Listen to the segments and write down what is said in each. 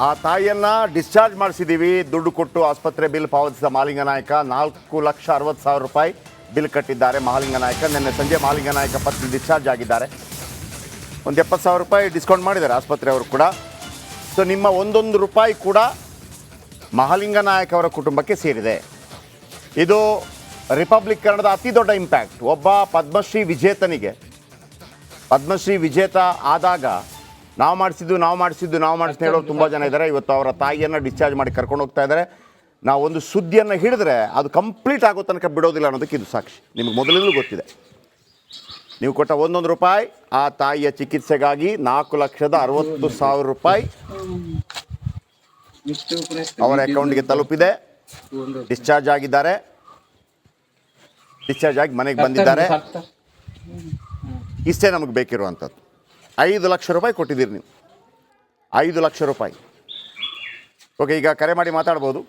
ಆ ತಾಯಿಯನ್ನ ಡಿಸ್ಚಾರ್ಜ್ ಮಾಡಿಸಿದ್ದೀವಿ ದುಡ್ಡು ಕೊಟ್ಟು ಆಸ್ಪತ್ರೆ ಬಿಲ್ ಪಾವತಿಸಿದ ಮಾಲಿಂಗ ನಾಯಕ ನಾಲ್ಕು ಲಕ್ಷ ಅರವತ್ತು ಸಾವಿರ ರೂಪಾಯಿ ಬಿಲ್ ಕಟ್ಟಿದ್ದಾರೆ ಮಹಾಲಿಂಗ ನಾಯಕ. ನಿನ್ನೆ ಸಂಜೆ ಮಹಾಲಿಂಗ ನಾಯಕ ಪತ್ನಿ ಡಿಸ್ಚಾರ್ಜ್ ಆಗಿದ್ದಾರೆ. ಒಂದು ಎಪ್ಪತ್ತು ಸಾವಿರ ರೂಪಾಯಿ ಡಿಸ್ಕೌಂಟ್ ಮಾಡಿದ್ದಾರೆ ಆಸ್ಪತ್ರೆಯವರು ಕೂಡ. ಸೊ ನಿಮ್ಮ ಒಂದೊಂದು ರೂಪಾಯಿ ಕೂಡ ಮಹಾಲಿಂಗ ನಾಯಕ್ ಅವರ ಕುಟುಂಬಕ್ಕೆ ಸೇರಿದೆ. ಇದು ರಿಪಬ್ಲಿಕ್ ಕನ್ನಡದ ಅತಿ ದೊಡ್ಡ ಇಂಪ್ಯಾಕ್ಟ್ ಒಬ್ಬ ಪದ್ಮಶ್ರೀ ವಿಜೇತನಿಗೆ, ಪದ್ಮಶ್ರೀ ವಿಜೇತ ಆದಾಗ ನಾವು ಮಾಡಿಸಿದ್ದು ನಾವು ಮಾಡಿಸಿದ್ದು ನಾವು ಮಾಡಿಸಿ ಹೇಳೋರು ತುಂಬ ಜನ ಇದ್ದಾರೆ. ಇವತ್ತು ಅವರ ತಾಯಿಯನ್ನು ಡಿಸ್ಚಾರ್ಜ್ ಮಾಡಿ ಕರ್ಕೊಂಡು ಹೋಗ್ತಾ ಇದ್ದಾರೆ. ನಾವು ಒಂದು ಸುದ್ದಿಯನ್ನು ಹಿಡಿದ್ರೆ ಅದು ಕಂಪ್ಲೀಟ್ ಆಗೋ ತನಕ ಬಿಡೋದಿಲ್ಲ ಅನ್ನೋದಕ್ಕೆ ಇದು ಸಾಕ್ಷಿ. ನಿಮಗೆ ಮೊದಲಿಂದಲೂ ಗೊತ್ತಿದೆ. ನೀವು ಕೊಟ್ಟ ಒಂದೊಂದು ರೂಪಾಯಿ ಆ ತಾಯಿಯ ಚಿಕಿತ್ಸೆಗಾಗಿ ನಾಲ್ಕು ಲಕ್ಷದ ಅರವತ್ತು ಸಾವಿರ ರೂಪಾಯಿ ಅವರ ಅಕೌಂಟ್ಗೆ ತಲುಪಿದೆ. ಡಿಸ್ಚಾರ್ಜ್ ಆಗಿದ್ದಾರೆ. ಡಿಸ್ಚಾರ್ಜ್ ಆಗಿ ಮನೆಗೆ ಬಂದಿದ್ದಾರೆ. ಇಷ್ಟೇ ನಮಗೆ ಬೇಕಿರುವಂಥದ್ದು. ಐದು ಲಕ್ಷ ರೂಪಾಯಿ ಕೊಟ್ಟಿದ್ದೀರಿ ನೀವು. ಐದು ಲಕ್ಷ ರೂಪಾಯಿ. ಓಕೆ ಈಗ ಕರೆ ಮಾಡಿ ಮಾತಾಡ್ಬೋದು.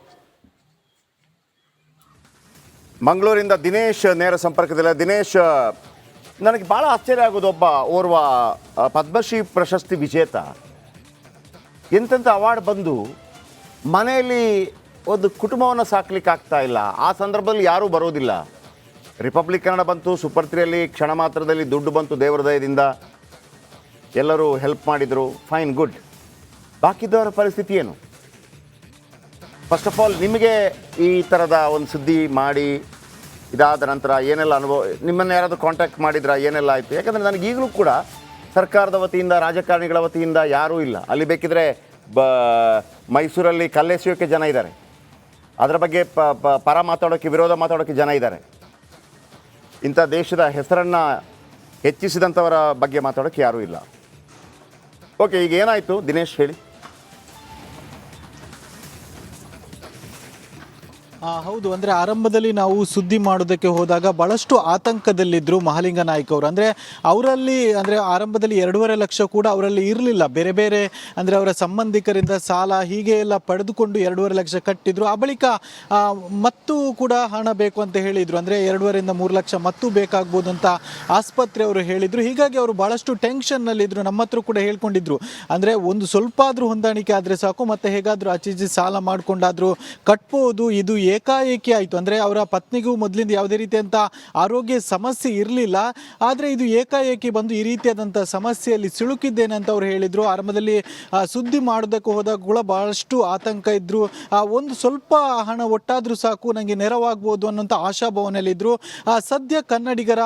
ಮಂಗಳೂರಿಂದ ದಿನೇಶ್ ನೇರ ಸಂಪರ್ಕದಲ್ಲ ದಿನೇಶ್, ನನಗೆ ಭಾಳ ಆಶ್ಚರ್ಯ ಆಗೋದು ಒಬ್ಬ ಓರ್ವ ಪದ್ಮಶ್ರೀ ಪ್ರಶಸ್ತಿ ವಿಜೇತ. ಎಂತೆಂಥ ಅವಾರ್ಡ್ ಬಂದು ಮನೆಯಲ್ಲಿ ಒಂದು ಕುಟುಂಬವನ್ನು ಸಾಕ್ಲಿಕ್ಕೆ ಆಗ್ತಾ ಇಲ್ಲ. ಆ ಸಂದರ್ಭದಲ್ಲಿ ಯಾರೂ ಬರೋದಿಲ್ಲ. ರಿಪಬ್ಲಿಕ್ ಕನ್ನಡ ಬಂತು ಸೂಪರ್ ತ್ರೀಯಲ್ಲಿ ಕ್ಷಣ ಮಾತ್ರದಲ್ಲಿ ದುಡ್ಡು ಬಂತು ದೇವರ ದಯದಿಂದ. ಎಲ್ಲರೂ ಹೆಲ್ಪ್ ಮಾಡಿದರು ಫೈನ್ ಗುಡ್ ಬಾಕಿದವರ ಪರಿಸ್ಥಿತಿ ಏನು? ಫಸ್ಟ್ ಆಫ್ ಆಲ್ ನಿಮಗೆ ಈ ಥರದ ಒಂದು ಸುದ್ದಿ ಮಾಡಿ, ಇದಾದ ನಂತರ ಏನೆಲ್ಲ ಅನುಭವ, ನಿಮ್ಮನ್ನು ಯಾರಾದರೂ ಕಾಂಟ್ಯಾಕ್ಟ್ ಮಾಡಿದ್ರಾ, ಏನೆಲ್ಲ ಆಯಿತು? ಯಾಕಂದರೆ ನನಗೆ ಈಗಲೂ ಕೂಡ ಸರ್ಕಾರದ ವತಿಯಿಂದ, ರಾಜಕಾರಣಿಗಳ ವತಿಯಿಂದ ಯಾರೂ ಇಲ್ಲ. ಅಲ್ಲಿ ಬೇಕಿದ್ರೆ ಬ, ಮೈಸೂರಲ್ಲಿ ಕಲ್ಲೆಸೆಯೋಕ್ಕೆ ಜನ ಇದ್ದಾರೆ. ಅದರ ಬಗ್ಗೆ ಪ- ಪರ ಮಾತಾಡೋಕ್ಕೆ ವಿರೋಧ ಮಾತಾಡೋಕ್ಕೆ ಜನ ಇದ್ದಾರೆ. ಇಂಥ ದೇಶದ ಹೆಸರನ್ನು ಹೆಚ್ಚಿಸಿದಂಥವರ ಬಗ್ಗೆ ಮಾತಾಡೋಕ್ಕೆ ಯಾರೂ ಇಲ್ಲ. ಓಕೆ ಈಗ ಏನಾಯಿತು? ದಿನೇಶ್ ಹೇಳಿ. ಹೌದು, ಅಂದರೆ ಆರಂಭದಲ್ಲಿ ನಾವು ಸುದ್ದಿ ಮಾಡೋದಕ್ಕೆ ಹೋದಾಗ ಬಹಳಷ್ಟು ಆತಂಕದಲ್ಲಿದ್ದರು ಮಹಾಲಿಂಗ ನಾಯ್ಕ ಅವರು. ಅಂದರೆ ಅವರಲ್ಲಿ, ಅಂದರೆ ಆರಂಭದಲ್ಲಿ ಎರಡೂವರೆ ಲಕ್ಷ ಕೂಡ ಅವರಲ್ಲಿ ಇರಲಿಲ್ಲ. ಬೇರೆ ಬೇರೆ, ಅಂದರೆ ಅವರ ಸಂಬಂಧಿಕರಿಂದ ಸಾಲ ಹೀಗೆ ಎಲ್ಲ ಪಡೆದುಕೊಂಡು ಎರಡೂವರೆ ಲಕ್ಷ ಕಟ್ಟಿದ್ರು. ಆ ಬಳಿಕ ಮತ್ತು ಮತ್ತೂ ಕೂಡ ಹಣ ಬೇಕು ಅಂತ ಹೇಳಿದರು. ಅಂದರೆ ಎರಡೂವರೆಯಿಂದ ಮೂರು ಲಕ್ಷ ಮತ್ತೂ ಬೇಕಾಗ್ಬೋದು ಅಂತ ಆಸ್ಪತ್ರೆ ಅವರು ಹೇಳಿದರು. ಹೀಗಾಗಿ ಅವರು ಭಾಳಷ್ಟು ಟೆನ್ಷನ್ನಲ್ಲಿದ್ದರು ನಮ್ಮ ಹತ್ರ ಕೂಡ ಹೇಳ್ಕೊಂಡಿದ್ರು. ಅಂದರೆ ಒಂದು ಸ್ವಲ್ಪ ಆದರೂ ಹೊಂದಾಣಿಕೆ ಆದರೆ ಸಾಕು, ಮತ್ತು ಹೇಗಾದರೂ ಆಚೀಚೆ ಸಾಲ ಮಾಡಿಕೊಂಡಾದರೂ ಕಟ್ಬೋದು, ಇದು ಏಕಾಏಕಿ ಆಯಿತು ಅಂದರೆ ಅವರ ಪತ್ನಿಗೂ ಮೊದಲಿಂದ ಯಾವುದೇ ರೀತಿಯಂಥ ಆರೋಗ್ಯ ಸಮಸ್ಯೆ ಇರಲಿಲ್ಲ. ಆದರೆ ಇದು ಏಕಾಏಕಿ ಬಂದು ಈ ರೀತಿಯಾದಂಥ ಸಮಸ್ಯೆಯಲ್ಲಿ ಸಿಳುಕಿದ್ದೇನೆ ಅಂತ ಅವ್ರು ಹೇಳಿದರು. ಆರಂಭದಲ್ಲಿ ಸುದ್ದಿ ಮಾಡೋದಕ್ಕೆ ಹೋದಾಗ ಕೂಡ ಬಹಳಷ್ಟು ಆತಂಕ ಇದ್ದರು ಒಂದು ಸ್ವಲ್ಪ ಹಣ ಒಟ್ಟಾದರೂ ಸಾಕು ನನಗೆ ನೆರವಾಗ್ಬೋದು ಅನ್ನೋಂಥ ಆಶಾಭಾವನೆಯಲ್ಲಿದ್ದರು ಸದ್ಯ ಕನ್ನಡಿಗರ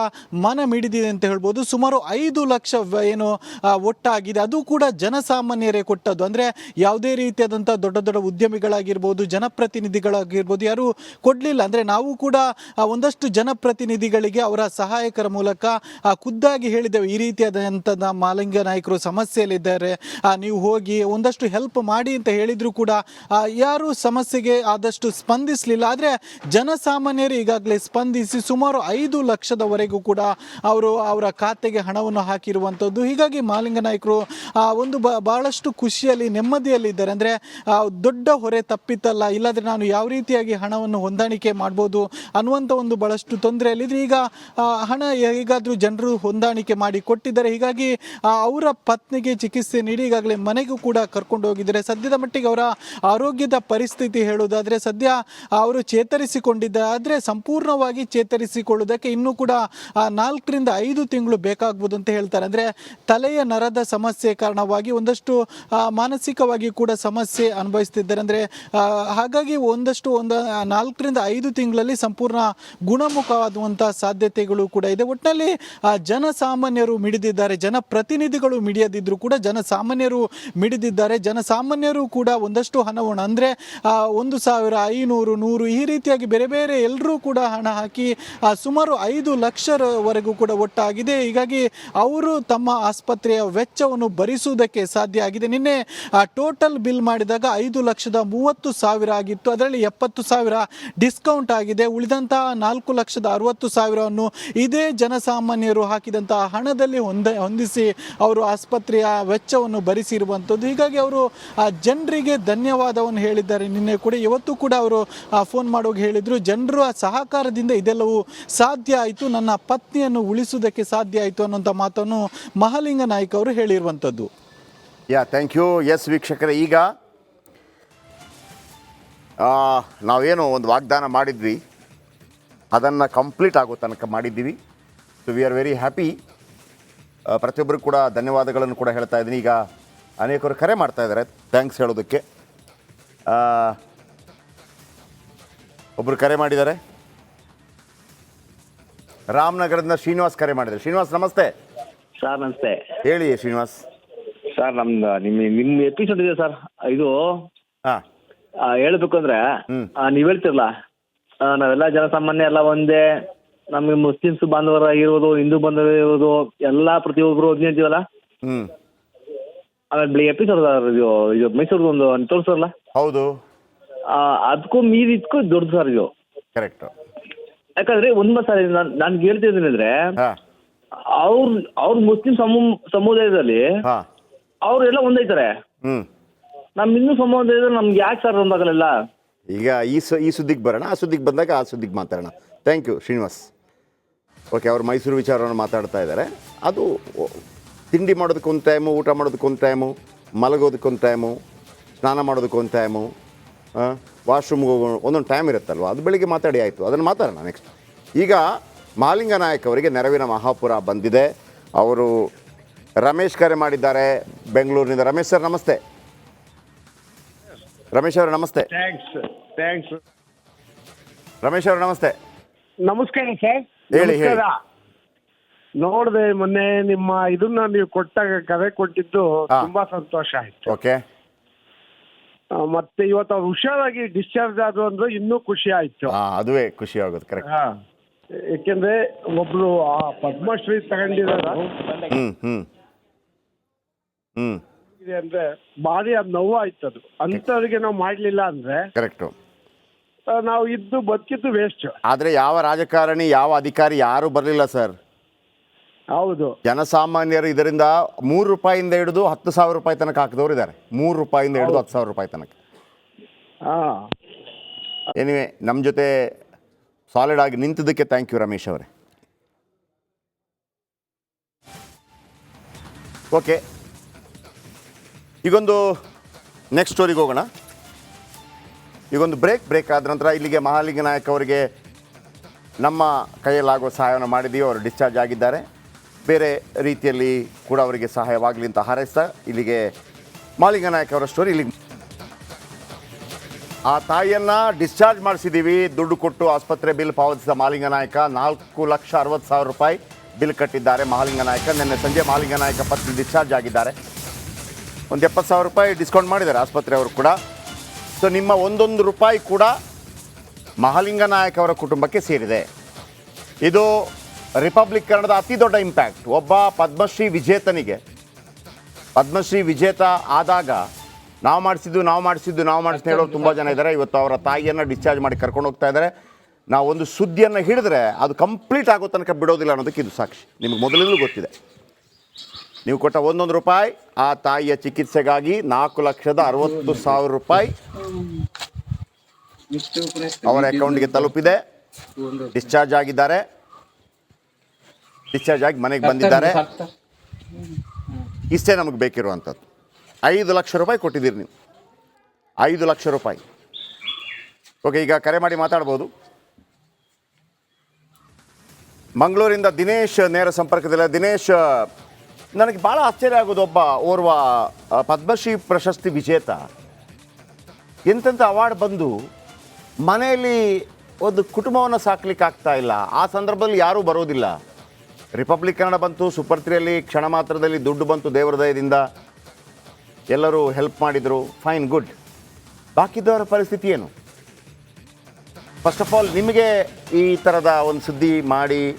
ಮನ ಮಿಡಿದಿದೆ ಅಂತ ಹೇಳ್ಬೋದು. ಸುಮಾರು ಐದು ಲಕ್ಷ ಏನು ಒಟ್ಟಾಗಿದೆ. ಅದು ಕೂಡ ಜನಸಾಮಾನ್ಯರೇ ಕೊಟ್ಟದ್ದು. ಅಂದರೆ ಯಾವುದೇ ರೀತಿಯಾದಂಥ ದೊಡ್ಡ ದೊಡ್ಡ ಉದ್ಯಮಿಗಳಾಗಿರ್ಬೋದು, ಜನಪ್ರತಿನಿಧಿಗಳಾಗಿರ್ಬೋದು ಯಾರು ಕೊಡಲಿಲ್ಲ. ಅಂದರೆ ನಾವು ಕೂಡ ಒಂದಷ್ಟು ಜನಪ್ರತಿನಿಧಿಗಳಿಗೆ ಅವರ ಸಹಾಯಕರ ಮೂಲಕ ಖುದ್ದಾಗಿ ಹೇಳಿದ್ದೇವೆ. ಈ ರೀತಿಯಾದಂಥ ಮಾಲಿಂಗ ನಾಯಕರು ಸಮಸ್ಯೆಯಲ್ಲಿದ್ದಾರೆ. ನೀವು ಹೋಗಿ ಒಂದಷ್ಟು ಹೆಲ್ಪ್ ಮಾಡಿ ಅಂತ ಹೇಳಿದರೂ ಕೂಡ ಯಾರೂ ಸಮಸ್ಯೆಗೆ ಆದಷ್ಟು ಸ್ಪಂದಿಸಲಿಲ್ಲ. ಆದರೆ ಜನಸಾಮಾನ್ಯರು ಈಗಾಗಲೇ ಸ್ಪಂದಿಸಿ ಸುಮಾರು ಐದು ಲಕ್ಷದವರೆಗೂ ಕೂಡ ಅವರು ಅವರ ಖಾತೆಗೆ ಹಣವನ್ನು ಹಾಕಿರುವಂಥದ್ದು. ಹೀಗಾಗಿ ಮಾಲಿಂಗ ನಾಯಕರು ಒಂದು ಬ ಭಾಳಷ್ಟು ಖುಷಿಯಲ್ಲಿ ನೆಮ್ಮದಿಯಲ್ಲಿದ್ದಾರೆ. ಅಂದರೆ ದೊಡ್ಡ ಹೊರೆ ತಪ್ಪಿತಲ್ಲ. ಇಲ್ಲಾಂದರೆ ನಾನು ಯಾವ ರೀತಿಯಾಗಿ ಹಣವನ್ನು ಹೊಂದಾಣಿಕೆ ಮಾಡ್ಬೋದು ಅನ್ನುವಂಥ ಒಂದು ಭಾಳಷ್ಟು ತೊಂದರೆಯಲ್ಲಿದ್ರೆ. ಈಗ ಹಣ ಹೇಗಾದರೂ ಜನರು ಹೊಂದಾಣಿಕೆ ಮಾಡಿ ಕೊಟ್ಟಿದ್ದಾರೆ. ಹೀಗಾಗಿ ಅವರ ಪತ್ನಿಗೆ ಚಿಕಿತ್ಸೆ ನೀಡಿ ಈಗಾಗಲೇ ಮನೆಗೂ ಕೂಡ ಕರ್ಕೊಂಡು ಹೋಗಿದ್ದಾರೆ. ಸದ್ಯದ ಮಟ್ಟಿಗೆ ಅವರ ಆರೋಗ್ಯದ ಪರಿಸ್ಥಿತಿ ಹೇಳುವುದಾದರೆ, ಸದ್ಯ ಅವರು ಚೇತರಿಸಿಕೊಂಡಿದ್ದಾರೆ ಆದರೆ ಸಂಪೂರ್ಣವಾಗಿ ಚೇತರಿಸಿಕೊಳ್ಳುವುದಕ್ಕೆ ಇನ್ನೂ ಕೂಡ ನಾಲ್ಕರಿಂದ ಐದು ತಿಂಗಳು ಬೇಕಾಗ್ಬೋದು ಅಂತ ಹೇಳ್ತಾರೆ. ಅಂದರೆ ತಲೆಯ ನರದ ಸಮಸ್ಯೆ ಕಾರಣವಾಗಿ ಒಂದಷ್ಟು ಮಾನಸಿಕವಾಗಿ ಕೂಡ ಸಮಸ್ಯೆ ಅನುಭವಿಸ್ತಿದ್ದಾರೆ. ಅಂದರೆ ಹಾಗಾಗಿ ಒಂದಷ್ಟು ಒಂದು ನಾಲ್ಕರಿಂದ ಐದು ತಿಂಗಳಲ್ಲಿ ಸಂಪೂರ್ಣ ಗುಣಮುಖವಾದಂಥ ಸಾಧ್ಯತೆಗಳು ಕೂಡ ಇದೆ. ಒಟ್ಟಿನಲ್ಲಿ ಜನಸಾಮಾನ್ಯರು ಮಿಡಿದಿದ್ದಾರೆ, ಜನಪ್ರತಿನಿಧಿಗಳು ಮಿಡಿಯದಿದ್ರು ಕೂಡ ಜನಸಾಮಾನ್ಯರು ಮಿಡಿದಿದ್ದಾರೆ, ಜನಸಾಮಾನ್ಯರು ಕೂಡ ಒಂದಷ್ಟು ಹಣವನ್ನು, ಅಂದರೆ ಒಂದು ಸಾವಿರ, ಐನೂರು, ನೂರು ಈ ರೀತಿಯಾಗಿ ಬೇರೆ ಬೇರೆ ಎಲ್ಲರೂ ಕೂಡ ಹಣ ಹಾಕಿ ಸುಮಾರು ಐದು ಲಕ್ಷವರೆಗೂ ಕೂಡ ಒಟ್ಟಾಗಿದೆ. ಹೀಗಾಗಿ ಅವರು ತಮ್ಮ ಆಸ್ಪತ್ರೆಯ ವೆಚ್ಚವನ್ನು ಭರಿಸುವುದಕ್ಕೆ ಸಾಧ್ಯ ಆಗಿದೆ. ನಿನ್ನೆ ಟೋಟಲ್ ಬಿಲ್ ಮಾಡಿದಾಗ ಐದು ಲಕ್ಷದ ಮೂವತ್ತು ಸಾವಿರ ಆಗಿತ್ತು. ಅದರಲ್ಲಿ ಎಪ್ಪತ್ತು ಸಾವಿರ ಡಿಸ್ಕೌಂಟ್ ಆಗಿದೆ. ಉಳಿದಂತಹ ನಾಲ್ಕು ಲಕ್ಷದ ಅರವತ್ತು ಸಾವಿರವನ್ನು ಇದೇ ಜನಸಾಮಾನ್ಯರು ಹಾಕಿದಂತಹ ಹಣದಲ್ಲಿ ಹೊಂದ, ಹೊಂದಿಸಿ ಅವರು ಆಸ್ಪತ್ರೆಯ ವೆಚ್ಚವನ್ನು ಭರಿಸಿರುವಂಥದ್ದು ಹೀಗಾಗಿ ಅವರು, ಆ ಜನರಿಗೆ ಧನ್ಯವಾದವನ್ನು ಹೇಳಿದ್ದಾರೆ. ನಿನ್ನೆ ಕೂಡ, ಇವತ್ತು ಕೂಡ ಅವರು ಫೋನ್ ಮಾಡೋಗಿ ಹೇಳಿದರು ಆ ಸಹಕಾರದಿಂದ ಇದೆಲ್ಲವೂ ಸಾಧ್ಯ ಆಯಿತು. ನನ್ನ ಪತ್ನಿಯನ್ನು ಉಳಿಸುವುದಕ್ಕೆ ಸಾಧ್ಯ ಆಯಿತು ಅನ್ನೋಂಥ ಮಾತನ್ನು ಮಹಾಲಿಂಗ ನಾಯ್ಕ ಅವರು ಹೇಳಿರುವಂಥದ್ದು ಯಾ ಥ್ಯಾಂಕ್ ಯು ಎಸ್ ವೀಕ್ಷಕರೇ, ಈಗ ನಾವೇನು ಒಂದು ವಾಗ್ದಾನ ಮಾಡಿದ್ವಿ. ಅದನ್ನು ಕಂಪ್ಲೀಟ್ ಆಗೋ ತನಕ ಮಾಡಿದ್ದೀವಿ. So we are very happy ಪ್ರತಿಯೊಬ್ಬರು ಕೂಡ ಧನ್ಯವಾದಗಳನ್ನು ಕೂಡ ಹೇಳ್ತಾ ಇದ್ದೀನಿ. ಈಗ ಅನೇಕರು ಕರೆ ಮಾಡ್ತಾ ಇದ್ದಾರೆ. ಥ್ಯಾಂಕ್ಸ್ ಹೇಳೋದಕ್ಕೆ. ಒಬ್ಬರು ಕರೆ ಮಾಡಿದ್ದಾರೆ. ರಾಮನಗರದಿಂದ ಶ್ರೀನಿವಾಸ್ ಕರೆ ಮಾಡಿದ್ದಾರೆ. ಶ್ರೀನಿವಾಸ್ ನಮಸ್ತೆ. ಸರ್ ನಮಸ್ತೆ. ಹೇಳಿ ಶ್ರೀನಿವಾಸ್. ಸರ್ ನಮ್ದು ನಿಮ್ಮ ನಿಮ್ಮ ಎಪಿಸೋಡ್ ಇದೆ ಸರ್. ಇದು ಹಾಂ. ಹೇಳ್ಬೇಕು ಅಂದ್ರೆ ಹ್ಮ್. ಆ, ನೀವ್ ಹೇಳ್ತಿರಲ್ಲ ನಾವೆಲ್ಲ ಜನಸಾಮಾನ್ಯ ಎಲ್ಲ ಒಂದೇ ನಮಗೆ ಮುಸ್ಲಿಮ್ಸ್ ಬಾಂಧವರಾಗಿರ್ಬೋದು ಹಿಂದೂ ಬಾಂಧವರಾಗಿರ್ಬೋದು ಎಲ್ಲ ಪ್ರತಿಯೊಬ್ಬರು ಒಂದೇ ಅಂತೀವಲ್ಲ ಹ್ಞೂ ಆಮೇಲೆ ಬೆಳಿಗ್ಗೆ ಎಪಿಸೋಡ್ ಇದು ಇದು ಮೈಸೂರ್ದು ಒಂದು ತೋರಿಸಲ್ಲ ಹೌದು. ಅದಕ್ಕೂ ಮೀರಿದ್ಕೂ ದೊಡ್ಡ ಸರ್ ಇದು. ಕರೆಕ್ಟ್ ಯಾಕಂದ್ರೆ ಒಂದ್ ಸರ್ ನಾನ್ ನಾನು ಹೇಳ್ತಿದ್ದೀನಿ ಅಂದ್ರೆ ಹಾಂ. ಅವ್ರ ಅವ್ರ ಮುಸ್ಲಿಂ ಸಮು ಸಮುದಾಯದಲ್ಲಿ ಹಾಂ. ಅವ್ರೆಲ್ಲ ಒಂದೈತಾರೆ ಹ್ಞೂ ನಮ್ಮ ಸಂಬಂಧ ಇದ್ರೆ ನಮ್ಗೆ ಯಾಕೆ ಸರ್ ಒಂದಾಗಲ್ಲ ಈಗ ಈ ಸ, ಈ ಸುದ್ದಿಗೆ ಬರೋಣ, ಆ ಸುದ್ದಿಗೆ ಬಂದಾಗ ಆ ಸುದ್ದಿಗೆ ಮಾತಾಡೋಣ. Thank you Srinivas. ಓಕೆ ಅವ್ರು ಮೈಸೂರು ವಿಚಾರವನ್ನು ಮಾತಾಡ್ತಾ ಇದ್ದಾರೆ. ಅದು ತಿಂಡಿ ಮಾಡೋದಕ್ಕೆ ಒಂದು ಟೈಮು ಊಟ ಮಾಡೋದಕ್ಕೆ ಒಂದು ಟೈಮು ಮಲಗೋದಕ್ಕೆ ಒಂದು ಟೈಮು ಸ್ನಾನ ಮಾಡೋದಕ್ಕೆ ಒಂದು ಟೈಮು ವಾಶ್ರೂಮ್ಗೆ ಹೋಗೋ ಒಂದೊಂದು ಟೈಮ್ ಇರುತ್ತಲ್ವ? ಅದು ಬೆಳಿಗ್ಗೆ ಮಾತಾಡಿ ಆಯಿತು. ಅದನ್ನು ಮಾತಾಡೋಣ ನೆಕ್ಸ್ಟ್ ಈಗ ಮಾಲಿಂಗ ನಾಯಕ್ ಅವರಿಗೆ ನೆರವಿನ ಮಹಾಪುರ ಬಂದಿದೆ. ಅವರು ರಮೇಶ್ ಕರೆ ಮಾಡಿದ್ದಾರೆ. ಬೆಂಗಳೂರಿನಿಂದ. ರಮೇಶ್ ಸರ್, ನಮಸ್ತೆ. ರಮೇಶ್ ಅವರು ನಮಸ್ತೆ. ಥ್ಯಾಂಕ್ಸ್ ಥ್ಯಾಂಕ್ಸ್ ರಮೇಶ್ ಅವರು ನಮಸ್ತೆ. ನಮಸ್ಕಾರ ಸರ್ ಹೇಳಿ, ನಮಸ್ಕಾರ. ನೋಡ್ದೆ ಮೊನ್ನೆ ನಿಮ್ಮ ಇದನ್ನ ನೀವು ಕೊಟ್ಟಾಗ ಕರೆ ಕೊಟ್ಟಿದ್ದು ಹಾ. ತುಂಬಾ ಸಂತೋಷ ಆಯ್ತು. ಓಕೆ. ಆ, ಮತ್ತೆ ಇವತ್ತು ಅವ್ರು ಹುಷಾರಾಗಿ ಡಿಸ್ಚಾರ್ಜ್ ಆದ್ರು ಅಂದ್ರೆ ಇನ್ನೂ ಖುಷಿ ಆಯ್ತು. ಹಾಂ ಅದುವೇ ಖುಷಿ ಆಗೋದು ಕರೆಕ್ಟ್ ಹಾ. ಏಕೆಂದ್ರೆ ಒಬ್ರು ಆ ಪದ್ಮಶ್ರೀ ತಗೊಂಡಿರೋದು ಹ್ಮ್ ಹ್ಮ್. ಹ್ಞೂ ಇದೆ ಅಂದ್ರೆ ಭಾರಿ ಅದು ನೋವು ಆಯ್ತು ಅದು ಅಂಥವ್ರಿಗೆ ನಾವು ಮಾಡ್ಲಿಲ್ಲ ಅಂದ್ರೆ ಕರೆಕ್ಟ್ ನಾವು ಇದ್ದು ಬದುಕಿದ್ದು ವೇಸ್ಟ್ ಆದ್ರೆ ಯಾವ ರಾಜಕಾರಣಿ ಯಾವ ಅಧಿಕಾರಿ ಯಾರು ಬರಲಿಲ್ಲ ಸರ್. ಹೌದು. ಜನಸಾಮಾನ್ಯರು ಇದರಿಂದ ಮೂರು ರೂಪಾಯಿಂದ ಹಿಡಿದು ಹತ್ತು ಸಾವಿರ ರೂಪಾಯಿ ತನಕ ಹಾಕಿದವರು ಇದ್ದಾರೆ. ಮೂರು ರೂಪಾಯಿಂದ ಹಿಡಿದು ಹತ್ತು ಸಾವಿರ ರೂಪಾಯಿ ತನಕ. ಹಾ. ಎನಿವೆ ನಮ್ಮ ಜೊತೆ ಸಾಲಿಡ್ ಆಗಿ ನಿಂತಿದ್ದಕ್ಕೆ ಥ್ಯಾಂಕ್ ಯು ರಮೇಶ್ ಅವರೇ. ಓಕೆ ಈಗೊಂದು ನೆಕ್ಸ್ಟ್ ಸ್ಟೋರಿಗೆ ಹೋಗೋಣ. ಈಗೊಂದು ಬ್ರೇಕ್ ಬ್ರೇಕ್ ಆದ ನಂತರ ಇಲ್ಲಿಗೆ ಮಹಾಲಿಂಗ ನಾಯಕ್ ಅವರಿಗೆ ನಮ್ಮ ಕೈಯಲ್ಲಾಗುವ ಸಹಾಯವನ್ನು ಮಾಡಿದೀವಿ ಅವರು ಡಿಸ್ಚಾರ್ಜ್ ಆಗಿದ್ದಾರೆ. ಬೇರೆ ರೀತಿಯಲ್ಲಿ ಕೂಡ ಅವರಿಗೆ ಸಹಾಯವಾಗಲಿ ಅಂತ ಹಾರೈಸ್ತಾ ಇಲ್ಲಿಗೆ ಮಾಲಿಂಗ ನಾಯಕ್ ಅವರ ಸ್ಟೋರಿ ಇಲ್ಲಿ ಆ ತಾಯಿಯನ್ನು ಡಿಸ್ಚಾರ್ಜ್ ಮಾಡಿಸಿದ್ದೀವಿ ದುಡ್ಡು ಕೊಟ್ಟು ಆಸ್ಪತ್ರೆ ಬಿಲ್ ಪಾವತಿಸಿದ ಮಾಲಿಂಗ ನಾಯಕ ನಾಲ್ಕು ಲಕ್ಷ ಅರವತ್ತು ಸಾವಿರ ರೂಪಾಯಿ ಬಿಲ್ ಕಟ್ಟಿದ್ದಾರೆ ಮಹಾಲಿಂಗ ನಾಯಕ. ನಿನ್ನೆ ಸಂಜೆ ಮಹಾಲಿಂಗ ನಾಯಕ ಪತ್ನಿ ಡಿಸ್ಚಾರ್ಜ್ ಆಗಿದ್ದಾರೆ. ಒಂದು ಎಪ್ಪತ್ತು ಸಾವಿರ ರೂಪಾಯಿ ಡಿಸ್ಕೌಂಟ್ ಮಾಡಿದ್ದಾರೆ ಆಸ್ಪತ್ರೆಯವರು ಕೂಡ. ಸೊ ನಿಮ್ಮ ಒಂದೊಂದು ರೂಪಾಯಿ ಕೂಡ ಮಹಾಲಿಂಗ ನಾಯಕ್ ಅವರ ಕುಟುಂಬಕ್ಕೆ ಸೇರಿದೆ. ಇದು ರಿಪಬ್ಲಿಕ್ ಕನ್ನಡದ ಅತಿ ದೊಡ್ಡ ಇಂಪ್ಯಾಕ್ಟ್ ಒಬ್ಬ ಪದ್ಮಶ್ರೀ ವಿಜೇತನಿಗೆ, ಪದ್ಮಶ್ರೀ ವಿಜೇತ ಆದಾಗ ನಾವು ಮಾಡಿಸಿದ್ದು ನಾವು ಮಾಡಿಸಿದ್ದು ನಾವು ಮಾಡಿಸಿದ್ದು ಹೇಳೋರು ತುಂಬ ಜನ ಇದ್ದಾರೆ. ಇವತ್ತು ಅವರ ತಾಯಿಯನ್ನು ಡಿಸ್ಚಾರ್ಜ್ ಮಾಡಿ ಕರ್ಕೊಂಡು ಹೋಗ್ತಾ ಇದ್ದಾರೆ. ನಾವು ಒಂದು ಸುದ್ದಿಯನ್ನು ಹಿಡಿದ್ರೆ ಅದು ಕಂಪ್ಲೀಟ್ ಆಗೋ ತನಕ ಬಿಡೋದಿಲ್ಲ ಅನ್ನೋದಕ್ಕೆ ಇದು ಸಾಕ್ಷಿ. ನಿಮಗೆ ಮೊದಲಿಂದಲೂ ಗೊತ್ತಿದೆ. ನೀವು ಕೊಟ್ಟ ಒಂದೊಂದು ರೂಪಾಯಿ ಆ ತಾಯಿಯ ಚಿಕಿತ್ಸೆಗಾಗಿ ನಾಲ್ಕು ಲಕ್ಷದ ಅರವತ್ತು ಸಾವಿರ ರೂಪಾಯಿ ಅವರ ಅಕೌಂಟ್ಗೆ ತಲುಪಿದೆ. ಡಿಸ್ಚಾರ್ಜ್ ಆಗಿದ್ದಾರೆ. ಡಿಸ್ಚಾರ್ಜ್ ಆಗಿ ಮನೆಗೆ ಬಂದಿದ್ದಾರೆ. ಇಷ್ಟೇ ನಮಗೆ ಬೇಕಿರುವಂಥದ್ದು. ಐದು ಲಕ್ಷ ರೂಪಾಯಿ ಕೊಟ್ಟಿದ್ದೀರಿ ನೀವು. ಐದು ಲಕ್ಷ ರೂಪಾಯಿ. ಓಕೆ ಈಗ ಕರೆ ಮಾಡಿ ಮಾತಾಡ್ಬೋದು. ಮಂಗಳೂರಿಂದ ದಿನೇಶ್ ನೇರ ಸಂಪರ್ಕದಲ್ಲ ದಿನೇಶ್ ನನಗೆ ಭಾಳ ಆಶ್ಚರ್ಯ ಆಗೋದು ಒಬ್ಬ ಓರ್ವ ಪದ್ಮಶ್ರೀ ಪ್ರಶಸ್ತಿ ವಿಜೇತ. ಎಂತೆಂಥ ಅವಾರ್ಡ್ ಬಂದು ಮನೆಯಲ್ಲಿ ಒಂದು ಕುಟುಂಬವನ್ನು ಸಾಕ್ಲಿಕ್ಕೆ ಆಗ್ತಾ ಇಲ್ಲ. ಆ ಸಂದರ್ಭದಲ್ಲಿ ಯಾರೂ ಬರೋದಿಲ್ಲ. ರಿಪಬ್ಲಿಕ್ ಕನ್ನಡ ಬಂತು ಸೂಪರ್ ತ್ರೀಯಲ್ಲಿ ಕ್ಷಣ ಮಾತ್ರದಲ್ಲಿ ದುಡ್ಡು ಬಂತು ದೇವರ ದಯದಿಂದ. ಎಲ್ಲರೂ ಹೆಲ್ಪ್ ಮಾಡಿದರು ಫೈನ್ ಗುಡ್ ಬಾಕಿದ್ದವರ ಪರಿಸ್ಥಿತಿ ಏನು? ಫಸ್ಟ್ ಆಫ್ ಆಲ್ ನಿಮಗೆ ಈ ಥರದ ಒಂದು ಸುದ್ದಿ ಮಾಡಿ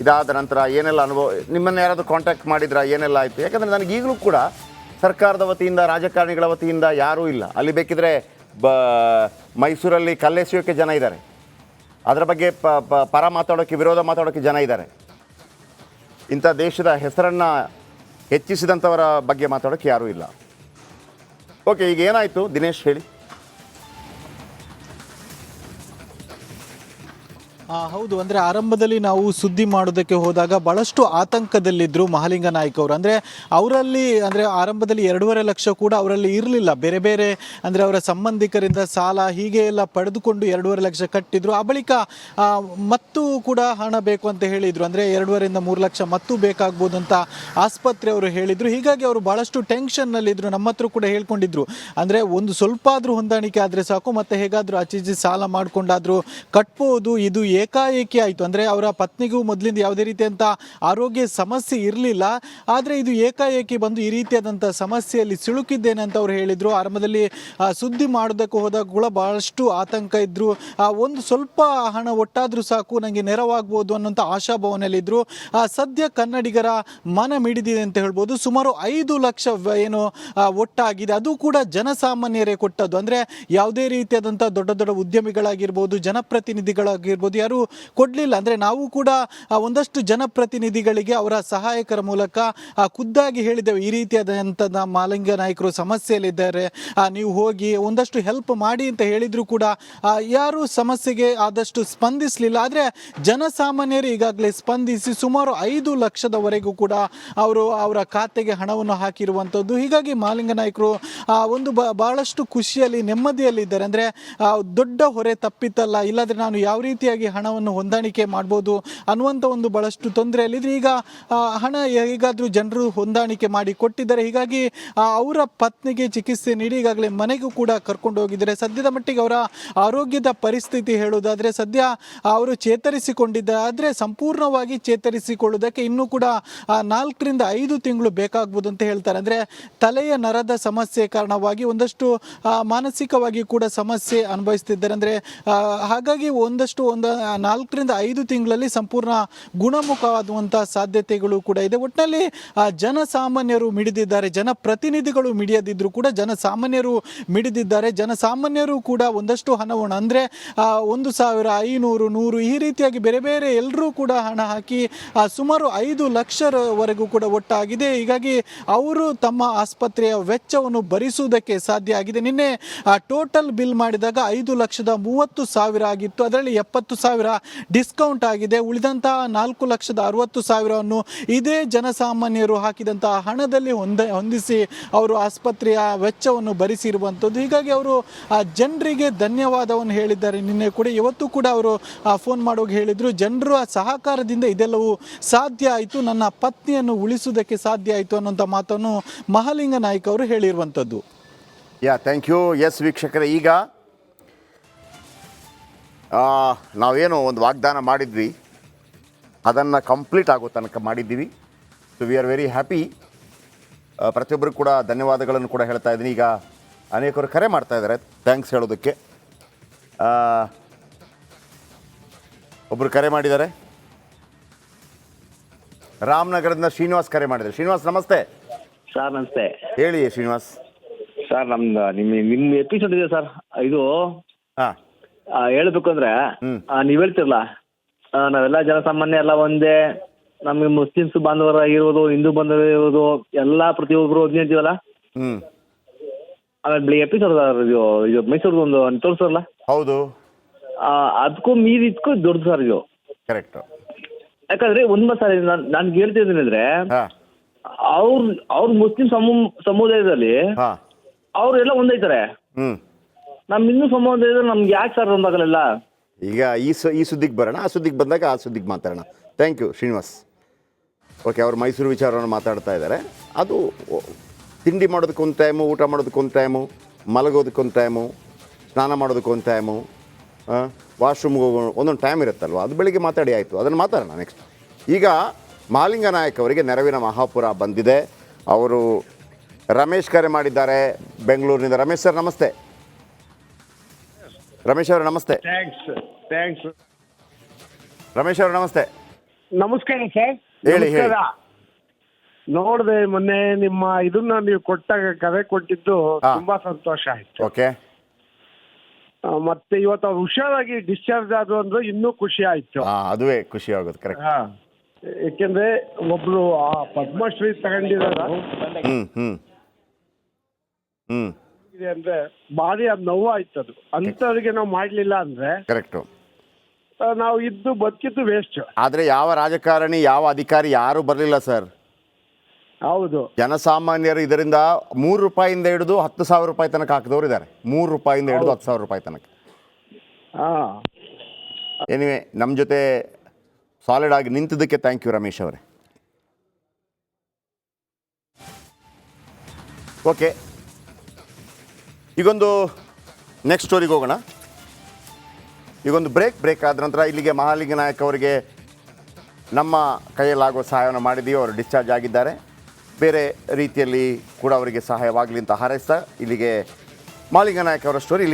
ಇದಾದ ನಂತರ ಏನೆಲ್ಲ ಅನುಭವ, ನಿಮ್ಮನ್ನು ಯಾರಾದರೂ ಕಾಂಟ್ಯಾಕ್ಟ್ ಮಾಡಿದ್ರಾ, ಏನೆಲ್ಲ ಆಯಿತು? ಯಾಕಂದರೆ ನನಗೆ ಈಗಲೂ ಕೂಡ ಸರ್ಕಾರದ ವತಿಯಿಂದ, ರಾಜಕಾರಣಿಗಳ ವತಿಯಿಂದ ಯಾರೂ ಇಲ್ಲ. ಅಲ್ಲಿ ಬೇಕಿದ್ರೆ ಬ, ಮೈಸೂರಲ್ಲಿ ಕಲ್ಲೆಸೆಯೋಕ್ಕೆ ಜನ ಇದ್ದಾರೆ ಅದರ ಬಗ್ಗೆ ಪ, ಪ- ಪರ ಮಾತಾಡೋಕ್ಕೆ ವಿರೋಧ ಮಾತಾಡೋಕ್ಕೆ ಜನ ಇದ್ದಾರೆ ಇಂಥ ದೇಶದ ಹೆಸರನ್ನು ಹೆಚ್ಚಿಸಿದಂಥವರ ಬಗ್ಗೆ ಮಾತಾಡೋಕ್ಕೆ ಯಾರೂ ಇಲ್ಲ. ಓಕೆ, ಈಗ ಏನಾಯಿತು? ದಿನೇಶ್ ಹೇಳಿ. ಹೌದು, ಅಂದರೆ ಆರಂಭದಲ್ಲಿ ನಾವು ಸುದ್ದಿ ಮಾಡೋದಕ್ಕೆ ಹೋದಾಗ ಬಹಳಷ್ಟು ಆತಂಕದಲ್ಲಿದ್ದರು ಮಹಾಲಿಂಗ ನಾಯ್ಕ ಅವರು. ಅಂದರೆ ಅವರಲ್ಲಿ, ಅಂದರೆ ಆರಂಭದಲ್ಲಿ ಎರಡೂವರೆ ಲಕ್ಷ ಕೂಡ ಅವರಲ್ಲಿ ಇರಲಿಲ್ಲ. ಬೇರೆ ಬೇರೆ, ಅಂದರೆ ಅವರ ಸಂಬಂಧಿಕರಿಂದ ಸಾಲ ಹೀಗೆ ಎಲ್ಲ ಪಡೆದುಕೊಂಡು ಎರಡೂವರೆ ಲಕ್ಷ ಕಟ್ಟಿದ್ರು. ಆ ಬಳಿಕ ಮತ್ತು ಮತ್ತೂ ಕೂಡ ಹಣ ಬೇಕು ಅಂತ ಹೇಳಿದರು. ಅಂದರೆ ಎರಡೂವರೆಯಿಂದ ಮೂರು ಲಕ್ಷ ಮತ್ತೂ ಬೇಕಾಗ್ಬೋದು ಅಂತ ಆಸ್ಪತ್ರೆ ಅವರು ಹೇಳಿದರು. ಹೀಗಾಗಿ ಅವರು ಭಾಳಷ್ಟು ಟೆನ್ಷನ್ನಲ್ಲಿದ್ದರು ನಮ್ಮ ಹತ್ರ ಕೂಡ ಹೇಳ್ಕೊಂಡಿದ್ರು. ಅಂದರೆ ಒಂದು ಸ್ವಲ್ಪ ಆದರೂ ಹೊಂದಾಣಿಕೆ ಆದರೆ ಸಾಕು, ಮತ್ತು ಹೇಗಾದರೂ ಆಚೀಚೆ ಸಾಲ ಮಾಡಿಕೊಂಡಾದರೂ ಕಟ್ಬೋದು, ಇದು ಏಕಾಏಕಿ ಆಯಿತು ಅಂದರೆ ಅವರ ಪತ್ನಿಗೂ ಮೊದಲಿಂದ ಯಾವುದೇ ರೀತಿಯಂಥ ಆರೋಗ್ಯ ಸಮಸ್ಯೆ ಇರಲಿಲ್ಲ. ಆದರೆ ಇದು ಏಕಾಏಕಿ ಬಂದು ಈ ರೀತಿಯಾದಂಥ ಸಮಸ್ಯೆಯಲ್ಲಿ ಸಿಲುಕಿದ್ದೇನೆ ಅಂತ ಅವ್ರು ಹೇಳಿದರು. ಆರಂಭದಲ್ಲಿ ಸುದ್ದಿ ಮಾಡೋದಕ್ಕೆ ಹೋದಾಗ ಕೂಡ ಬಹಳಷ್ಟು ಆತಂಕ ಇದ್ದರು ಒಂದು ಸ್ವಲ್ಪ ಹಣ ಒಟ್ಟಾದರೂ ಸಾಕು ನನಗೆ ನೆರವಾಗ್ಬೋದು ಅನ್ನೋಂಥ ಆಶಾಭಾವನೆಯಲ್ಲಿದ್ದರು ಸದ್ಯ ಕನ್ನಡಿಗರ ಮನ ಮಿಡಿದಿದೆ ಅಂತ ಹೇಳ್ಬೋದು. ಸುಮಾರು ಐದು ಲಕ್ಷ ಏನು ಒಟ್ಟಾಗಿದೆ. ಅದು ಕೂಡ ಜನಸಾಮಾನ್ಯರೇ ಕೊಟ್ಟದ್ದು. ಅಂದರೆ ಯಾವುದೇ ರೀತಿಯಾದಂಥ ದೊಡ್ಡ ದೊಡ್ಡ ಉದ್ಯಮಿಗಳಾಗಿರ್ಬೋದು, ಜನಪ್ರತಿನಿಧಿಗಳಾಗಿರ್ಬೋದು ಯಾರು ಕೊಡಲಿಲ್ಲ. ಅಂದರೆ ನಾವು ಕೂಡ ಒಂದಷ್ಟು ಜನಪ್ರತಿನಿಧಿಗಳಿಗೆ ಅವರ ಸಹಾಯಕರ ಮೂಲಕ ಖುದ್ದಾಗಿ ಹೇಳಿದ್ದೇವೆ. ಈ ರೀತಿಯಾದಂಥ ಮಾಲಿಂಗ ನಾಯಕರು ಸಮಸ್ಯೆಯಲ್ಲಿದ್ದಾರೆ. ನೀವು ಹೋಗಿ ಒಂದಷ್ಟು ಹೆಲ್ಪ್ ಮಾಡಿ ಅಂತ ಹೇಳಿದರೂ ಕೂಡ ಯಾರೂ ಸಮಸ್ಯೆಗೆ ಆದಷ್ಟು ಸ್ಪಂದಿಸಲಿಲ್ಲ. ಆದರೆ ಜನಸಾಮಾನ್ಯರು ಈಗಾಗಲೇ ಸ್ಪಂದಿಸಿ ಸುಮಾರು ಐದು ಲಕ್ಷದವರೆಗೂ ಕೂಡ ಅವರು ಅವರ ಖಾತೆಗೆ ಹಣವನ್ನು ಹಾಕಿರುವಂಥದ್ದು. ಹೀಗಾಗಿ ಮಾಲಿಂಗ ನಾಯಕರು ಒಂದು ಬ ಭಾಳಷ್ಟು ಖುಷಿಯಲ್ಲಿ ನೆಮ್ಮದಿಯಲ್ಲಿದ್ದಾರೆ. ಅಂದರೆ ದೊಡ್ಡ ಹೊರೆ ತಪ್ಪಿತಲ್ಲ. ಇಲ್ಲಾಂದರೆ ನಾನು ಯಾವ ರೀತಿಯಾಗಿ ಹಣವನ್ನು ಹೊಂದಾಣಿಕೆ ಮಾಡ್ಬೋದು ಅನ್ನುವಂಥ ಒಂದು ಭಾಳಷ್ಟು ತೊಂದರೆಯಲ್ಲಿದ್ರೆ. ಈಗ ಹಣ ಹೇಗಾದರೂ ಜನರು ಹೊಂದಾಣಿಕೆ ಮಾಡಿ ಕೊಟ್ಟಿದ್ದಾರೆ. ಹೀಗಾಗಿ ಅವರ ಪತ್ನಿಗೆ ಚಿಕಿತ್ಸೆ ನೀಡಿ ಈಗಾಗಲೇ ಮನೆಗೂ ಕೂಡ ಕರ್ಕೊಂಡು ಹೋಗಿದ್ದಾರೆ. ಸದ್ಯದ ಮಟ್ಟಿಗೆ ಅವರ ಆರೋಗ್ಯದ ಪರಿಸ್ಥಿತಿ ಹೇಳುವುದಾದರೆ, ಸದ್ಯ ಅವರು ಚೇತರಿಸಿಕೊಂಡಿದ್ದಾರೆ ಆದರೆ ಸಂಪೂರ್ಣವಾಗಿ ಚೇತರಿಸಿಕೊಳ್ಳುವುದಕ್ಕೆ ಇನ್ನೂ ಕೂಡ ನಾಲ್ಕರಿಂದ ಐದು ತಿಂಗಳು ಬೇಕಾಗ್ಬೋದು ಅಂತ ಹೇಳ್ತಾರೆ. ಅಂದರೆ ತಲೆಯ ನರದ ಸಮಸ್ಯೆ ಕಾರಣವಾಗಿ ಒಂದಷ್ಟು ಮಾನಸಿಕವಾಗಿ ಕೂಡ ಸಮಸ್ಯೆ ಅನುಭವಿಸ್ತಿದ್ದಾರೆ. ಅಂದರೆ ಹಾಗಾಗಿ ಒಂದಷ್ಟು ಒಂದು ನಾಲ್ಕರಿಂದ ಐದು ತಿಂಗಳಲ್ಲಿ ಸಂಪೂರ್ಣ ಗುಣಮುಖವಾದಂಥ ಸಾಧ್ಯತೆಗಳು ಕೂಡ ಇದೆ. ಒಟ್ಟಿನಲ್ಲಿ ಜನಸಾಮಾನ್ಯರು ಮಿಡಿದಿದ್ದಾರೆ, ಜನಪ್ರತಿನಿಧಿಗಳು ಮಿಡಿಯದಿದ್ರು ಕೂಡ ಜನಸಾಮಾನ್ಯರು ಮಿಡಿದಿದ್ದಾರೆ, ಜನಸಾಮಾನ್ಯರು ಕೂಡ ಒಂದಷ್ಟು ಹಣವನ್ನು, ಅಂದರೆ ಒಂದು ಸಾವಿರ, ಐನೂರು, ನೂರು ಈ ರೀತಿಯಾಗಿ ಬೇರೆ ಬೇರೆ ಎಲ್ಲರೂ ಕೂಡ ಹಣ ಹಾಕಿ ಸುಮಾರು ಐದು ಲಕ್ಷವರೆಗೂ ಕೂಡ ಒಟ್ಟಾಗಿದೆ. ಹೀಗಾಗಿ ಅವರು ತಮ್ಮ ಆಸ್ಪತ್ರೆಯ ವೆಚ್ಚವನ್ನು ಭರಿಸುವುದಕ್ಕೆ ಸಾಧ್ಯ ಆಗಿದೆ. ನಿನ್ನೆ ಟೋಟಲ್ ಬಿಲ್ ಮಾಡಿದಾಗ ಐದು ಲಕ್ಷದ ಮೂವತ್ತು ಸಾವಿರ ಆಗಿತ್ತು. ಅದರಲ್ಲಿ ಎಪ್ಪತ್ತು ಸಾವಿರ ಡಿಸ್ಕೌಂಟ್ ಆಗಿದೆ. ಉಳಿದಂತಹ ನಾಲ್ಕು ಲಕ್ಷದ ಅರವತ್ತು ಸಾವಿರವನ್ನು ಇದೇ ಜನಸಾಮಾನ್ಯರು ಹಾಕಿದಂತಹ ಹಣದಲ್ಲಿ ಹೊಂದ, ಹೊಂದಿಸಿ ಅವರು ಆಸ್ಪತ್ರೆಯ ವೆಚ್ಚವನ್ನು ಭರಿಸಿರುವಂಥದ್ದು ಹೀಗಾಗಿ ಅವರು, ಆ ಜನರಿಗೆ ಧನ್ಯವಾದವನ್ನು ಹೇಳಿದ್ದಾರೆ. ನಿನ್ನೆ ಕೂಡ, ಇವತ್ತು ಕೂಡ ಅವರು ಫೋನ್ ಮಾಡೋಗಿ ಹೇಳಿದರು, ಜನರು ಆ ಸಹಕಾರದಿಂದ ಇದೆಲ್ಲವೂ ಸಾಧ್ಯ ಆಯಿತು. ನನ್ನ ಪತ್ನಿಯನ್ನು ಉಳಿಸುವುದಕ್ಕೆ ಸಾಧ್ಯ ಆಯಿತು ಅನ್ನೋಂಥ ಮಾತನ್ನು ಮಹಾಲಿಂಗ ನಾಯ್ಕ ಅವರು ಹೇಳಿರುವಂಥದ್ದು ಯಾ ಥ್ಯಾಂಕ್ ಯು ಎಸ್ ವೀಕ್ಷಕರೇ, ಈಗ ನಾವೇನು ಒಂದು ವಾಗ್ದಾನ ಮಾಡಿದ್ವಿ. ಅದನ್ನು ಕಂಪ್ಲೀಟ್ ಆಗೋ ತನಕ ಮಾಡಿದ್ದೀವಿ. So we are very happy ಪ್ರತಿಯೊಬ್ಬರು ಕೂಡ ಧನ್ಯವಾದಗಳನ್ನು ಕೂಡ ಹೇಳ್ತಾ ಇದ್ದೀನಿ. ಈಗ ಅನೇಕರು ಕರೆ ಮಾಡ್ತಾ ಇದ್ದಾರೆ. ಥ್ಯಾಂಕ್ಸ್ ಹೇಳೋದಕ್ಕೆ. ಒಬ್ಬರು ಕರೆ ಮಾಡಿದ್ದಾರೆ. ರಾಮನಗರದಿಂದ ಶ್ರೀನಿವಾಸ್ ಕರೆ ಮಾಡಿದ್ದಾರೆ. ಶ್ರೀನಿವಾಸ್ ನಮಸ್ತೆ. ಸರ್ ನಮಸ್ತೆ. ಹೇಳಿ ಶ್ರೀನಿವಾಸ್. ಸರ್ ನಮ್ದು ನಿಮ್ಮ ನಿಮ್ಮ ಎಪಿಸೋಡ್ ಇದೆ ಸರ್. ಇದು ಹಾಂ. ಹೇಳ್ಬೇಕು ಅಂದ್ರೆ ಹ್ಮ್. ಆ, ನೀವ್ ಹೇಳ್ತಿರಲ್ಲ ನಾವೆಲ್ಲ ಜನಸಾಮಾನ್ಯ ಎಲ್ಲ ಒಂದೇ ನಮಗೆ ಮುಸ್ಲಿಮ್ಸ್ ಬಾಂಧವರಾಗಿರ್ಬೋದು ಹಿಂದೂ ಬಾಂಧವರಿರ್ಬೋದು ಎಲ್ಲ ಪ್ರತಿಯೊಬ್ಬರು ಒಂದೇ ಅಂತೀವಲ್ಲ ಹ್ಞೂ ಆಮೇಲೆ ಬೆಳಿಗ್ಗೆ ಎಪಿಸೋಡ್ ಇದು ಇದು ಮೈಸೂರ್ದು ಒಂದು ತೋರಿಸಲ್ಲ ಹೌದು. ಅದಕ್ಕೂ ಮೀರಿದ್ಕೂ ದೊಡ್ಡ ಸರ್ ಇದು. ಕರೆಕ್ಟ್ ಯಾಕಂದ್ರೆ ಒಂದ್ ಸರ್ ನಾನು ನಾನ್ ಹೇಳ್ತಿದ್ದೀನಿ ಅಂದ್ರೆ ಹಾಂ. ಅವ್ರ ಅವ್ರ ಮುಸ್ಲಿಂ ಸಮು ಸಮುದಾಯದಲ್ಲಿ ಹಾಂ. ಅವ್ರೆಲ್ಲ ಒಂದೈತಾರೆ ಹ್ಞೂ ನಮ್ಮ ಸಂಬಂಧ ಇದ್ರೆ ನಮ್ಗೆ ಯಾಕೆ ಸರ್ ಒಂದಾಗಲಿಲ್ಲ ಈಗ ಈ ಸ, ಈ ಸುದ್ದಿಗೆ ಬರೋಣ, ಆ ಸುದ್ದಿಗೆ ಬಂದಾಗ ಆ ಸುದ್ದಿಗೆ ಮಾತಾಡೋಣ. Thank you Srinivas. ಓಕೆ ಅವ್ರು ಮೈಸೂರು ವಿಚಾರವನ್ನು ಮಾತಾಡ್ತಾ ಇದ್ದಾರೆ. ಅದು ತಿಂಡಿ ಮಾಡೋದಕ್ಕೆ ಒಂದು ಟೈಮು ಊಟ ಮಾಡೋದಕ್ಕೆ ಒಂದು ಟೈಮು ಮಲಗೋದಕ್ಕೆ ಒಂದು ಟೈಮು ಸ್ನಾನ ಮಾಡೋದಕ್ಕೆ ಒಂದು ಟೈಮು ವಾಶ್ರೂಮ್ಗೆ ಹೋಗೋ ಒಂದೊಂದು ಟೈಮ್ ಇರುತ್ತಲ್ವ? ಅದು ಬೆಳಿಗ್ಗೆ ಮಾತಾಡಿ ಆಯಿತು. ಅದನ್ನು ಮಾತಾಡೋಣ ನೆಕ್ಸ್ಟ್ ಈಗ ಮಾಲಿಂಗ ನಾಯಕ್ ಅವರಿಗೆ ನೆರವಿನ ಮಹಾಪುರ ಬಂದಿದೆ. ಅವರು ರಮೇಶ್ ಕರೆ ಮಾಡಿದ್ದಾರೆ. ಬೆಂಗಳೂರಿನಿಂದ. ರಮೇಶ್ ಸರ್, ನಮಸ್ತೆ. ರಮೇಶ್ ಅವರು ನಮಸ್ತೆ. ಥ್ಯಾಂಕ್ಸ್ ಥ್ಯಾಂಕ್ಸ್ ರಮೇಶ್ ಅವರು ನಮಸ್ತೆ. ನಮಸ್ಕಾರ ಸರ್. ಹೇಳಿ, ಹೇಳಿ. ನಮಸ್ಕಾರ. ನೋಡ್ದೆ ಮೊನ್ನೆ ನಿಮ್ಮ ಇದನ್ನ ನೀವು ಕೊಟ್ಟಾಗ ಕರೆ ಕೊಟ್ಟಿದ್ದು ಹಾ. ತುಂಬಾ ಸಂತೋಷ ಆಯ್ತು. ಓಕೆ. ಆ, ಮತ್ತೆ ಇವತ್ತು ಅವ್ರು ಹುಷಾರಾಗಿ ಡಿಸ್ಚಾರ್ಜ್ ಆದ್ರು ಅಂದ್ರೆ ಇನ್ನೂ ಖುಷಿ ಆಯ್ತು. ಹಾಂ ಅದುವೇ ಖುಷಿ ಆಗೋದು ಕರೆಕ್ಟ್ ಹಾ. ಏಕೆಂದ್ರೆ ಒಬ್ರು ಆ ಪದ್ಮಶ್ರೀ ತಗೊಂಡಿರೋದು ಹ್ಮ್ ಹ್ಮ್. ಹ್ಞೂ ಇದೆ ಅಂದ್ರೆ ಭಾರಿ ಅದು ನೋವು ಆಯ್ತು ಅದು ಅಂಥವ್ರಿಗೆ ನಾವು ಮಾಡ್ಲಿಲ್ಲ ಅಂದ್ರೆ ಕರೆಕ್ಟ್ ನಾವು ಇದ್ದು ಬದುಕಿದ್ದು ವೇಸ್ಟ್ ಆದ್ರೆ ಯಾವ ರಾಜಕಾರಣಿ ಯಾವ ಅಧಿಕಾರಿ ಯಾರು ಬರಲಿಲ್ಲ ಸರ್. ಹೌದು. ಜನಸಾಮಾನ್ಯರು ಇದರಿಂದ ಮೂರು ರೂಪಾಯಿಂದ ಹಿಡಿದು ಹತ್ತು ಸಾವಿರ ರೂಪಾಯಿ ತನಕ ಹಾಕಿದವರು ಇದ್ದಾರೆ. ಮೂರು ರೂಪಾಯಿಂದ ಹಿಡಿದು ಹತ್ತು ಸಾವಿರ ರೂಪಾಯಿ ತನಕ. ಹಾ. ಎನಿವೆ ನಮ್ಮ ಜೊತೆ ಸಾಲಿಡ್ ಆಗಿ ನಿಂತಿದ್ದಕ್ಕೆ ಥ್ಯಾಂಕ್ ಯು ರಮೇಶ್ ಅವರೇ. ಓಕೆ ಈಗೊಂದು ನೆಕ್ಸ್ಟ್ ಸ್ಟೋರಿಗೆ ಹೋಗೋಣ. ಈಗೊಂದು ಬ್ರೇಕ್ ಬ್ರೇಕ್ ಆದ ನಂತರ ಇಲ್ಲಿಗೆ ಮಹಾಲಿಂಗ ನಾಯಕ್ ಅವರಿಗೆ ನಮ್ಮ ಕೈಯಲ್ಲಾಗುವ ಸಹಾಯವನ್ನು ಮಾಡಿದ್ದೀವಿ ಅವರು ಡಿಸ್ಚಾರ್ಜ್ ಆಗಿದ್ದಾರೆ. ಬೇರೆ ರೀತಿಯಲ್ಲಿ ಕೂಡ ಅವರಿಗೆ ಸಹಾಯವಾಗಲಿ ಅಂತ ಹಾರೈಸ್ತಾ ಇಲ್ಲಿಗೆ ಮಾಲಿಂಗ ನಾಯಕ್ ಅವರ ಸ್ಟೋರಿ ಇಲ್ಲಿ